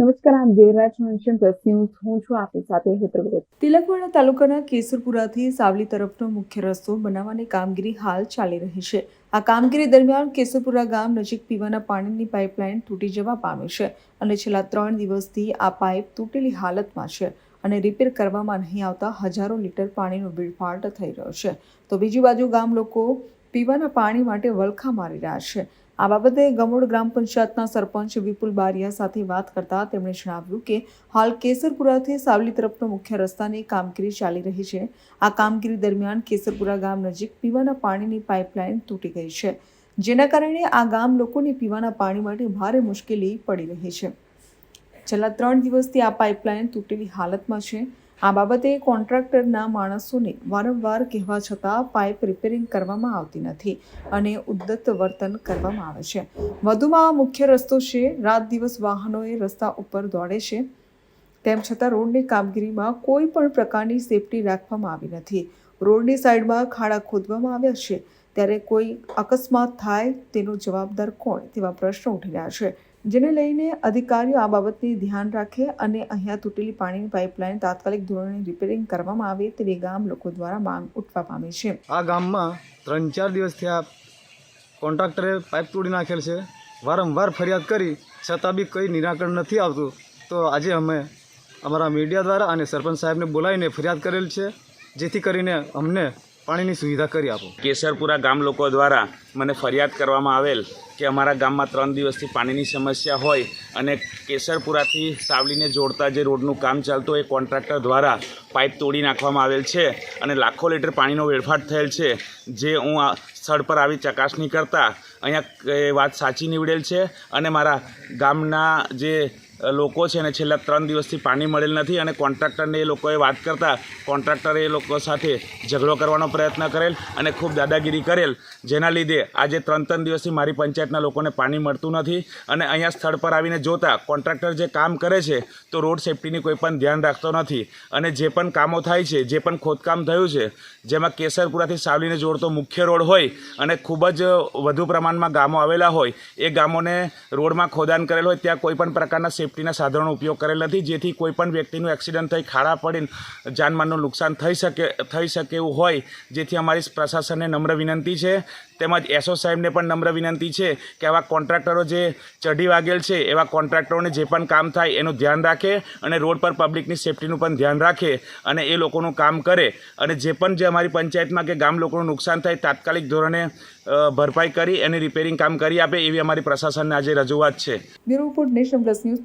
નમસ્કાર, આમ Devraj mention plus હું છું આપની સાથે હેતરવ્રત તિલકવાડા તાલુકાના કેસરપુરાથી સાવલી તરફનો મુખ્ય રસ્તો બનાવવાની કામગીરી હાલ ચાલી રહી છે. આ કામગીરી દરમિયાન કેસરપુરા ગામ નજીક પીવાના પાણીની પાઇપલાઇન તૂટી જવા પામી છે અને છેલ્લા ત્રણ દિવસથી આ પાઇપ તૂટેલી હાલતમાં છે અને રિપેર કરવામાં નહીં આવતા હજારો લીટર પાણીનો વેડફાટ થઈ રહ્યો છે. તો બીજી બાજુ ગામ લોકો પીવાના પાણી માટે વલખા મારી રહ્યા છે. આ બાબતે ગમોડ ગ્રામ પંચાયતના સરપંચ વિપુલ બારિયા સાથે વાત કરતા તેમણે જણાવ્યું કે હાલ કેસરપુરાથી સાવલી તરફનો મુખ્ય રસ્તાની કામગીરી ચાલી રહી છે. આ કામગીરી દરમિયાન કેસરપુરા ગામ નજીક પીવાના પાણીની પાઇપલાઇન તૂટી ગઈ છે, જેના કારણે આ ગામ લોકોને પીવાના પાણી માટે ભારે મુશ્કેલી પડી રહી છે. છેલ્લા ત્રણ દિવસથી આ પાઇપલાઇન તૂટેલી હાલતમાં છે. આ બાબતે કોન્ટ્રાક્ટરના માણસોને વારંવાર કહેવા છતાં પાઇપ રિપેરિંગ કરવામાં આવતી નથી અને ઉદ્દત વર્તન કરવામાં આવે છે. વધુમાં મુખ્ય રસ્તો છે, રાત દિવસ વાહનો એ રસ્તા ઉપર દોડે છે. તેમ છતાં રોડની કામગીરીમાં કોઈ પણ પ્રકારની સેફટી રાખવામાં આવી નથી. રોડની સાઈડમાં ખાડા ખોદવામાં આવ્યા છે. ત્યારે કોઈ અકસ્માત થાય તેનો જવાબદાર કોણ તેવા પ્રશ્નો ઉઠી રહ્યા છે. જેને લઈને અધિકારીઓ આ બાબતની ધ્યાન રાખે અને અહીંયા તૂટેલી પાણીની પાઇપલાઇન તાત્કાલિક ધોરણે રિપેરિંગ કરવામાં આવે તેવી ગામ લોકો દ્વારા માંગ ઉઠવા પામી છે. આ ગામમાં ત્રણ ચાર દિવસથી આ કોન્ટ્રાક્ટરે પાઇપ તોડી નાખેલ છે. વારંવાર ફરિયાદ કરી, છતાં બી કંઈ નિરાકરણ નથી આવતું. તો આજે અમે અમારા મીડિયા દ્વારા અને સરપંચ સાહેબને બોલાવીને ફરિયાદ કરેલ છે, જેથી કરીને અમને પાણીની સુવિધા કરી આપો. કેસરપુરા ગામ લોકો દ્વારા મને ફરિયાદ કરવામાં આવેલ કે અમારા ગામમાં ત્રણ દિવસથી પાણીની સમસ્યા હોય અને કેસરપુરાથી સાવલીને જોડતા જે રોડનું કામ ચાલતું એ કોન્ટ્રાક્ટર દ્વારા પાઇપ તોડી નાખવામાં આવેલ છે અને લાખો લીટર પાણીનો વેડફાટ થયેલ છે. જે હું આ સ્થળ પર આવી ચકાસણી કરતાં અહીંયા વાત સાચી નીવડેલ છે અને મારા ગામના જે લોકો છે ને છેલ્લા ત્રણ દિવસથી પાણી મળેલ નથી અને કોન્ટ્રાક્ટરને એ લોકોએ વાત કરતાં કોન્ટ્રાક્ટરે એ લોકો સાથે ઝઘડો કરવાનો પ્રયત્ન કરેલ અને ખૂબ દાદાગીરી કરેલ. જેના લીધે આજે ત્રણ ત્રણ દિવસથી મારી પંચાયતના લોકોને પાણી મળતું નથી અને અહીંયા સ્થળ પર આવીને જોતા કોન્ટ્રાક્ટર જે કામ કરે છે તો રોડ સેફટીની કોઈ પણ ધ્યાન રાખતો નથી. અને જે પણ કામો થાય છે, જે પણ ખોદકામ થયું છે, જેમાં કેસરપુરાથી સાવલીને જોડતો મુખ્ય રોડ હોય અને ખૂબ જ વધુ પ્રમાણમાં ગામો આવેલા હોય, એ ગામોને રોડમાં ખોદાણ કરેલ હોય, ત્યાં કોઈ પણ પ્રકારના સેફટીના સાધનોનો ઉપયોગ કરેલ નથી, જેથી કોઈ પણ વ્યક્તિનું એક્સિડન્ટ થઈ, ખાડા પડીને જાનમાલનું નુકસાન થઈ શકે થઈ શકે એવું હોય, જેથી અમારી પ્રશાસનને નમ્ર વિનંતી છે. તેમજ એસઓ સાહેબને પણ નમ્ર વિનંતી છે કે આવા કોન્ટ્રાક્ટરો જે ચઢી વાગેલ છે, એવા કોન્ટ્રાક્ટરોને જે પણ કામ થાય એનું ધ્યાન રાખે અને રોડ પર પબ્લિકની સેફટીનું પણ ધ્યાન રાખે અને એ લોકોનું કામ કરે અને જે પણ જે અમારી પંચાયતમાં કે ગામ લોકોનું નુકસાન થાય, તાત્કાલિક ધોરણે ભરપાઈ કરી અને રિપેરિંગ કામ કરી આપે એવી અમારી પ્રશાસનને આજે રજૂઆત છે. Nation plus news